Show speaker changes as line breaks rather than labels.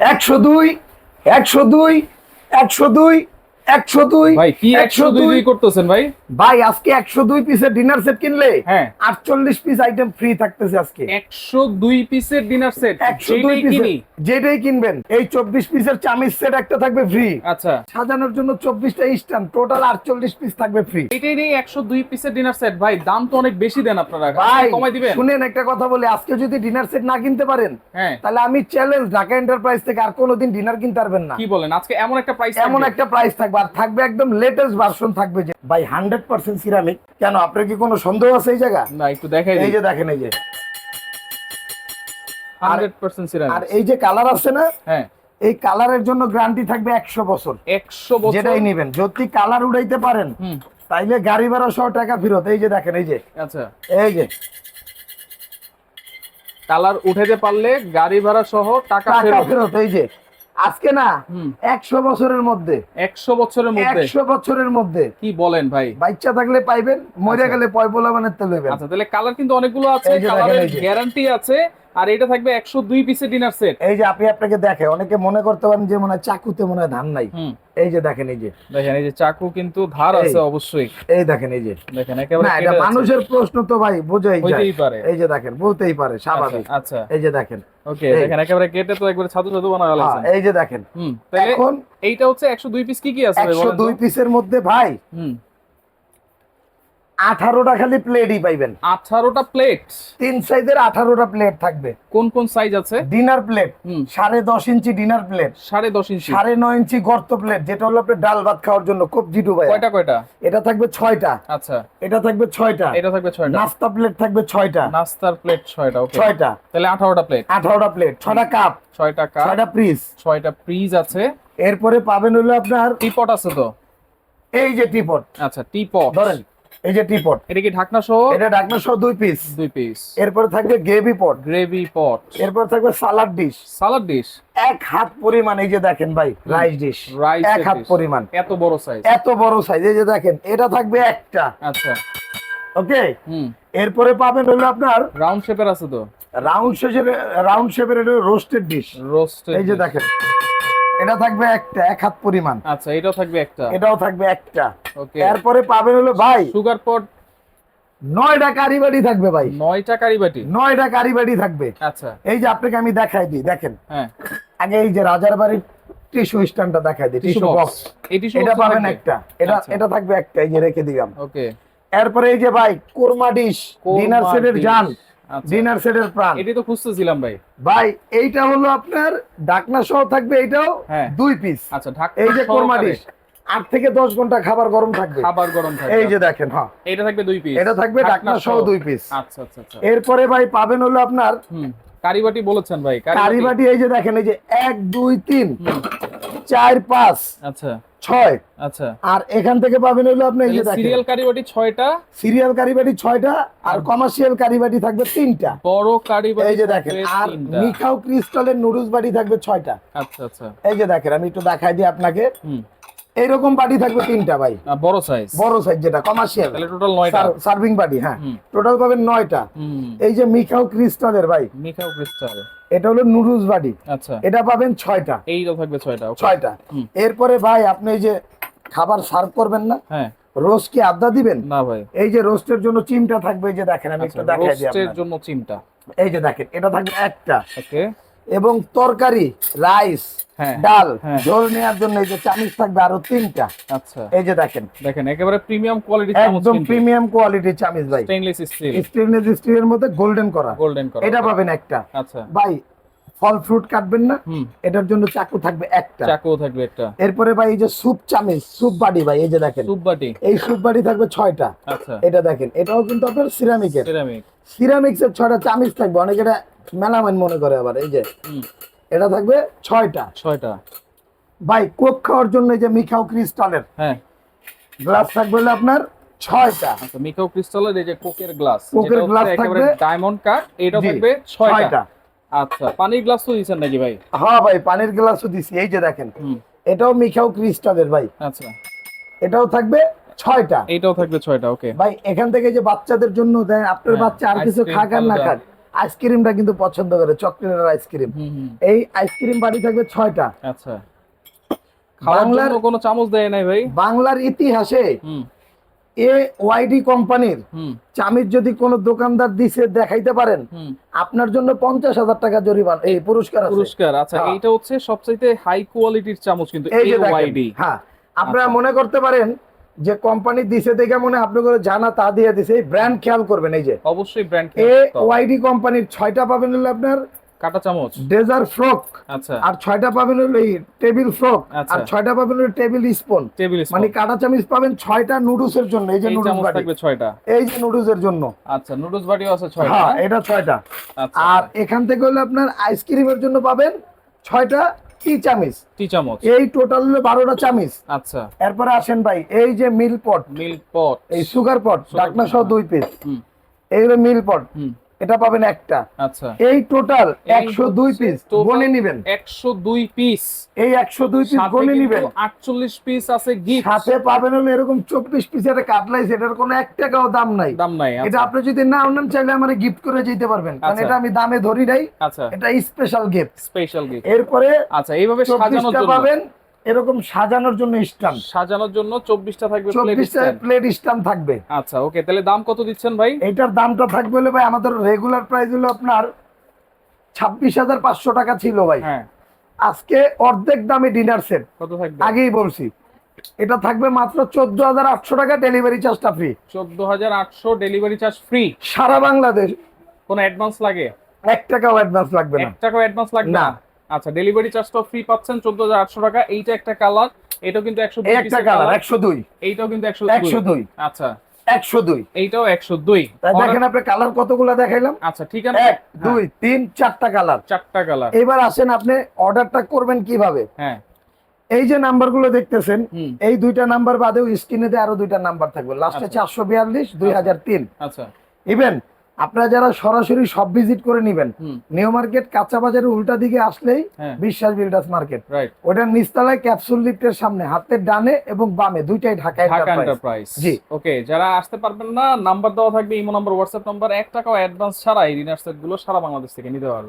একশো দুই একশো দুই একশো দুই একশো দুই
ভাই কি একশো দুই দুই। করতেছেন ভাই?
ভাই আজকে একশো দুই পিসের ডিনার সেট কিনলে
হ্যাঁ।
আটচল্লিশ পিস আইটেম ফ্রি থাকতেছে আজকে।
একশো দুই পিসের ডিনার সেট
একশো দুই
কিনি।
যেটাই কিনবেন এই চব্বিশ পিসের চামিচ সেট একটা থাকবে ফ্রি
আচ্ছা।
সাজানোর জন্য চব্বিশটা স্ট্যান্ড টোটাল আটচল্লিশ পিস থাকবে ফ্রি
এটাই নেই একশো দুই পিসের ডিনার সেট ভাই দাম তো অনেক বেশি দেন আপনারা।
ভাই
কমাই দিবেন।
শুনেন একটা কথা বলি আজকে যদি ডিনার সেট না কিনতে পারেন
হ্যাঁ।
তাহলে আমি চ্যালেঞ্জ ঢাকা এন্টারপ্রাইজ থেকে আর কোনোদিন ডিনার কিনতে পারবেন না।
কি বলেন? আজকে এমন একটা প্রাইস
এমন একটা প্রাইস থাকবে। আর থাকবে একদম লেটেস্ট ভার্সন থাকবে যে। ভাই হান্ড্রেড পার্সেন্ট সিরামিক কেন আপনার কি কোনো সন্দেহ আছে এই জায়গা
না একটু দেখাই
এই যে দেখেন এই যে। আর এই যে কালার আছে না
হ্যাঁ।
এই কালারের জন্য গ্যারান্টি থাকবে একশো বছর।
একশো বছর।
যেটাই নিবেন। যদি কালার উড়াইতে পারেন
হুম।
তাইলে গাড়ি ভাড়া সহ টাকা ফেরত। এই যে দেখেন এই যে।
আচ্ছা।
এই যে।
কালার উঠাতে পারলে গাড়ি ভাড়া সহ টাকা ফেরত
এই যে। আজকে না একশো বছরের মধ্যে।
একশো বছরের মধ্যে?
একশো বছরের মধ্যে।
কি বলেন ভাই?
বাচ্চা থাকলে পাইবেন মরে
আচ্ছা।
গেলে পয়পোলা বানাতে মানে
আচ্ছা তাহলে কালার কিন্তু অনেকগুলো আছে কালারের গ্যারান্টি আছে। আর এটা থাকবে একশো দুই পিসের ডিনার সেট
এই যে আপনি আপনাকে দেখে অনেকে মনে করতে পারেন যে মনে হয় চাকুতে মনে হয় ধান নাই। এই যে দেখেন এই যে।
দেখেন এই যে চাকু কিন্তু ধার আছে অবশ্যই।
এই দেখেন এই যে।
দেখেন একেবারে
না এটা মানুষের প্রশ্ন তো ভাই বোঝাই যায়।
পারে।
এই যে দেখেন বলতেই পারে স্বাভাবিক।
আচ্ছা, আচ্ছা
এই যে দেখেন।
ওকে
এই।
দেখেন একেবারে কেটে তো একবারে ছাতু ছাতু বানায়
হ্যাঁ,
লাগছে
এই যে দেখেন। এখন
এইটা হচ্ছে একশো দুই পিস কি কি আছে ভাই
একশো
বলেন তো?
দুই পিসের মধ্যে ভাই
হুম।
আঠারোটা খালি প্লেটই পাইবেন।
আঠারোটা প্লেট
তিন সাইজের আঠারোটা প্লেট থাকবে।
কোন কোন সাইজ আছে?
ডিনার প্লেট সাড়ে দশ ইঞ্চি ডিনার প্লেট
সাড়ে দশ ইঞ্চি।
সাড়ে নয় ইঞ্চি গর্ত প্লেট যেটা হলো আপনার ডাল ভাত খাওয়ার জন্য। কবজি ডুবাই
কয়টা কয়টা?
এটা থাকবে ছয়টা।
আচ্ছা।
এটা থাকবে ছয়টা।
এটা থাকবে ছয়টা।
নাস্তা প্লেট থাকবে ছয়টা।
নাস্তার প্লেট ছয়টা ওকে
ছয়টা।
তাহলে আঠারোটা প্লেট
আঠারোটা প্লেট ছয়টা কাপ
ছয়টা কাপ
ছয়টা পিস
ছয়টা ফ্রিজ আছে।
এরপরে পাবেন হলো আপনার
টিপট আছে তো?
এই যে টিপট
আচ্ছা টিপট
ধরেন এই যে টিপট
এটা কি ঢাকনা সহ?
এটা ঢাকনা সহ দুই পিস
দুই পিস
এরপরে থাকবে গ্রেভি পট
গ্রেভি পট
এরপর থাকবে সালাড ডিশ
সালাদ ডিশ
এক হাত পরিমাণ এই যে দেখেন ভাই রাইস ডিশ
রাইস
এক হাত পরিমাণ।
এত বড় সাইজ
এত বড় সাইজ এই যে দেখেন এটা থাকবে একটা।
আচ্ছা।
ওকে?
হুম।
এরপরে পাবেন হলো আপনার
রাউন্ড শেপের আছে তো?
রাউন্ড শেপের রাউন্ড শেপের এটা রোস্টেড ডিশ
রোস্টেড
এই যে দেখেন। এটা থাকবে একটা এক হাত পরিমাণ।
আচ্ছা এটাও থাকবে একটা।
এটাও থাকবে একটা।
ওকে।
এরপরে পাবেন হলো ভাই
সুগার পট
নয়টা কারিবাড়ি থাকবে ভাই।
নয়টা কারি বাটি?
নয়টা কারিবাড়ি থাকবে।
আচ্ছা।
এই যে আপনাকে আমি দেখাই দিই দেখেন।
হ্যাঁ।
আগে এই যে রাজার বাড়ির টিস্যু স্ট্যান্ডটা দেখাই দিই
টিস্যু বক্স। এটা
পাবেন একটা। এটা
আচ্ছা।
এটা থাকবে একটা এই যে রেখে দিলাম।
ওকে।
এরপরে এই যে ভাই কোরমা ডিশ ডিনার সেটের জান ডিনার সেটের প্রাণ।
এটি তো খুঁজতেছিলাম ভাই।
ভাই এইটা হলো আপনার ডাকনা সহ থাকবে এইটাও
হ্যাঁ।
দুই পিস
আচ্ছা ঢাকা
এই যে কোরমা ডিশ আট থেকে দশ ঘণ্টা খাবার গরম থাকবে।
খাবার গরম থাকবে।
এই যে দেখেন হ্যাঁ।
এটা থাকবে দুই পিস
এটা থাকবে ডাকনা সহ দুই পিস
আচ্ছা আচ্ছা আচ্ছা।
এরপরে ভাই পাবেন হলো আপনার
কারিবাটি বলেছেন ভাই
কারিবাটি। এই যে দেখেন এই যে এক দুই তিন চার পাঁচ।
আচ্ছা।
ছয়।
আচ্ছা।
আর এখান থেকে পাবেন হলো আপনি এই যে
সিরিয়াল কারিবাটি ছয়টা?
সিরিয়াল কারিবাটি ছয়টা আর কমার্শিয়াল কারিবাটি থাকবে তিনটা।
বড় কারিবাটি
এই যে দেখেন আর মিখাও ক্রিস্টালের নুডলস বাটি থাকবে ছয়টা।
আচ্ছা আচ্ছা।
এই যে দেখেন আমি একটু দেখাই দিই আপনাকে।
হুম।
এইরকম বাটি থাকবে তিনটা ভাই।
বড় সাইজ
বড় সাইজ যেটা কমার্শিয়াল
তাহলে টোটাল নয়টা।
সার্ভিং বাটি হ্যাঁ। টোটাল পাবেন নয়টা।
হুম।
এই যে মিখাও ক্রিস্টালের ভাই।
মিখাও ক্রিস্টাল
এটা হলো নুডলস বাডি
আচ্ছা।
এটা পাবেন ছয়টা।
এইটা থাকবে ছয়টা
ছয়টা। এরপরে ভাই আপনি এই যে খাবার সার্ভ করবেন না
হ্যাঁ।
রোজ কি আড্ডা দিবেন?
না ভাই।
এই যে রোস্টের জন্য চিমটা থাকবে এই যে দেখেন আমি
আচ্ছা
একটু দেখাই দিই
রোস্টের জন্য চিমটা।
এই যে দেখেন এটা থাকবে একটা।
ওকে।
এবং তরকারি রাইস
হ্যাঁ
ডাল
হ্যাঁ।
ঝোল নেওয়ার জন্য এই যে চামিচ থাকবে আরও তিনটা।
আচ্ছা।
এই যে দেখেন।
দেখেন একেবারে প্রিমিয়াম কোয়ালিটি
একদম প্রিমিয়াম কোয়ালিটির চামিচ ভাই।
স্টেইনলেস স্টিল
স্টিলের মধ্যে গোল্ডেন করা।
গোল্ডেন করা
এটা পাবেন একটা।
আচ্ছা।
ভাই ফল ফ্রুট কাটবেন না। এটার জন্য চাকু থাকবে একটা।
চাকুও থাকবে একটা।
এরপরে ভাই এই যে স্যুপ চামিচ স্যুপ বাটি ভাই এই যে দেখেন।
সুপ বাটি।
এই স্যুপ বাটি থাকবে ছয়টা।
আচ্ছা।
এটা দেখেন এটাও কিন্তু আপনার সিরামিকের
সিরামিক
সিরামিক্স এর ছয়টা চামিচ থাকবে। অনেকে এটা মেলামাইন মনে করে আবার এই যে এটা থাকবে ছয়টা।
ছয়টা।
ভাই কোক খাওয়ার জন্য এই যে মিখাও ক্রিস্টালের
হ্যাঁ।
গ্লাস থাকবে আপনার ছয়টা।
আচ্ছা মিকাও ক্রিস্টালের এই যে কোকের গ্লাস
কোকের glass থাকবে-
ডায়মন্ড কাট এটা থাকবে ছয়টা। আচ্ছা পানির গ্লাস তো নাকি ভাই?
হ্যাঁ ভাই পানির গ্লাসও দিছি এই যে দেখেন। এটাও মিখাও ক্রিস্টালের ভাই।
আচ্ছা।
এটাও থাকবে ছয়টা।
এইটাও থাকবে ছয়টা ওকে।
ভাই এখান থেকে যে বাচ্চাদের জন্য দেয় আপনার
হ্যাঁ,
বাচ্চা আর কিছু খাক আর না। খাক। আইসক্রিমটা কিন্তু পছন্দ করে চকলেটের আইসক্রিম এই আইসক্রিম বাড়ি থাকবে ছয়টা।
আচ্ছা।
বাংলার-
কোনো চামচ দেয় নাই ভাই।
বাংলার ইতিহাসে এ ওয়াইডি কোম্পানির
হুম।
চামির যদি কোনো দোকানদার দিছে দেখাইতে পারেন। আপনার জন্য পঞ্চাশ হাজার টাকা জরিমান এই পুরস্কার
পুরস্কার আচ্ছা
হ্যাঁ।
এইটা হচ্ছে সবচাইতে হাই কোয়ালিটির চামচ কিন্তু
এই
ওয়াইডি
হ্যাঁ। আপনারা
আচ্ছা।
মনে করতে পারেন যে কোম্পানি দিছে দেখে মনে হয় আপনাদের জানা তা দিয়ে দিছে। এই ব্র্যান্ড খেয়াল করবেন এই যে।
অবশ্যই ব্র্যান্ড
এ ওয়াইডি কোম্পানির ছয়টা পাবেন হলো আপনার
কাটা চামচ।
ডেজার ফ্রক
আচ্ছা।
আর ছয়টা পাবেন হলো এই টেবিল ফ্রক
আচ্ছা।
আর ছয়টা পাবেন হলো টেবিল স্পুন
টেবিল
মানে কাটা চামচ পাবেন ছয়টা নুডলস এর জন্য এই যে নুডলস বাটি।
থাকবে ছয়টা।
এই যে নুডলস এর জন্য।
আচ্ছা নুডলস বাটিও আছে ছয়টা।
হ্যাঁ এটা ছয়টা।
আচ্ছা।
আর এখান থেকে হলো আপনার আইসক্রিমের জন্য পাবেন ছয়টা টি চামিচ?
টি চামচ।
এই টোটাল হলো বারোটা চামিচ।
আচ্ছা।
এরপরে আসেন ভাই এই যে মিল পট
মিল পট
এই সুগার পট ডাকনা সহ
হ্যাঁ।
দুই পিস
এই
হলো মিল পট
হুম।
এটা পাবেন একটা।
আচ্ছা।
এই টোটাল
এই
একশো দুই
হচ্ছে
পিস
total
গনে নিবেন।
একশো দুই পিস
এই একশো দুই পিস গনে নিবেন।
আটচল্লিশ পিস আছে গিফট
সাথে পাবেন হলো এরকম চব্বিশ পিস একটা কাটলাই এটার কোনো এক টাকাও দাম নাই।
দাম নাই
এটা
আচ্ছা।
আপনি যদি না নেন চাইলে আমার গিফট করে যেতে পারবেন। কারণ
আচ্ছা।
এটা আমি দামে ধরি নাই।
আচ্ছা।
এটা স্পেশাল গিফট
স্পেশাল গিফট
এরপরে
আচ্ছা এইভাবে সাজানোর জন্য।
পাবেন এরকম সাজানোর জন্য স্টাম্প
সাজানোর জন্য চব্বিশটা থাকবে
চব্বিশটা প্লেট স্টাম্প থাকবে।
আচ্ছা ওকে তাহলে দাম কত দিচ্ছেন ভাই?
এটার দামটা থাকবে হলে ভাই আমাদের রেগুলার প্রাইস হলো আপনার ছাব্বিশ হাজার পাঁচশো টাকা ছিল ভাই।
হ্যাঁ।
আজকে অর্ধেক দামে ডিনার সেট
কত থাকবে?
আগেই বলছি। এটা থাকবে মাত্র চোদ্দ হাজার আটশো টাকা ডেলিভারি চার্জটা ফ্রি
চোদ্দ হাজার আটশো ডেলিভারি চার্জ ফ্রি
সারা বাংলাদেশ।
কোনো অ্যাডভান্স লাগে?
এক টাকাও অ্যাডভান্স লাগবে না।
এক টাকাও অ্যাডভান্স লাগবে
না।
আচ্ছা ডেলিভারি চার্জটাও ফ্রি পাচ্ছেন চোদ্দ হাজার আটশো টাকা। এইটা একটা কালার এটাও কিন্তু একশো
এই একটা কালার একশো দুই।
এইটাও কিন্তু একশো
একশো দুই।
আচ্ছা।
একশো দুই।
এইটাও একশো দুই।
তাই দেখেন আপনি কালার কতগুলো দেখাইলাম?
আচ্ছা ঠিক আছে।
এক দুই তিন চারটা কালার
চারটা কালার
এবার আসেন আপনি অর্ডারটা করবেন কীভাবে?
হ্যাঁ।
এই যে নাম্বারগুলো দেখতেছেন এই দুইটা নাম্বার বাদেও স্ক্রিনে আরও দুইটা নাম্বার থাকবে। লাস্টে
আচ্ছা।
চারশো বিয়াল্লিশ দুই হাজার তিন।
আচ্ছা।
ইভেন আপনারা যারা সরাসরি সব ভিজিট করে নিবেন নিউ মার্কেট কাঁচা বাজারের উল্টা দিকে আসলেই
হ্যাঁ।
বিশ্বাস বিল্ডার্স মার্কেট
ওটা
ওটার নিচতলায় ক্যাপসুল লিফটের সামনে হাতের ডানে এবং বামে দুইটাই ঢাকা এন্টারপ্রাইজ জি।
ওকে যারা আসতে পারবেন না নাম্বার দেওয়া থাকবে ইমো নাম্বার হোয়াটসঅ্যাপ নাম্বার এক টাকাও অ্যাডভান্স ছাড়াই এই সেটগুলো সারা বাংলাদেশ থেকে নিতে পারবেন।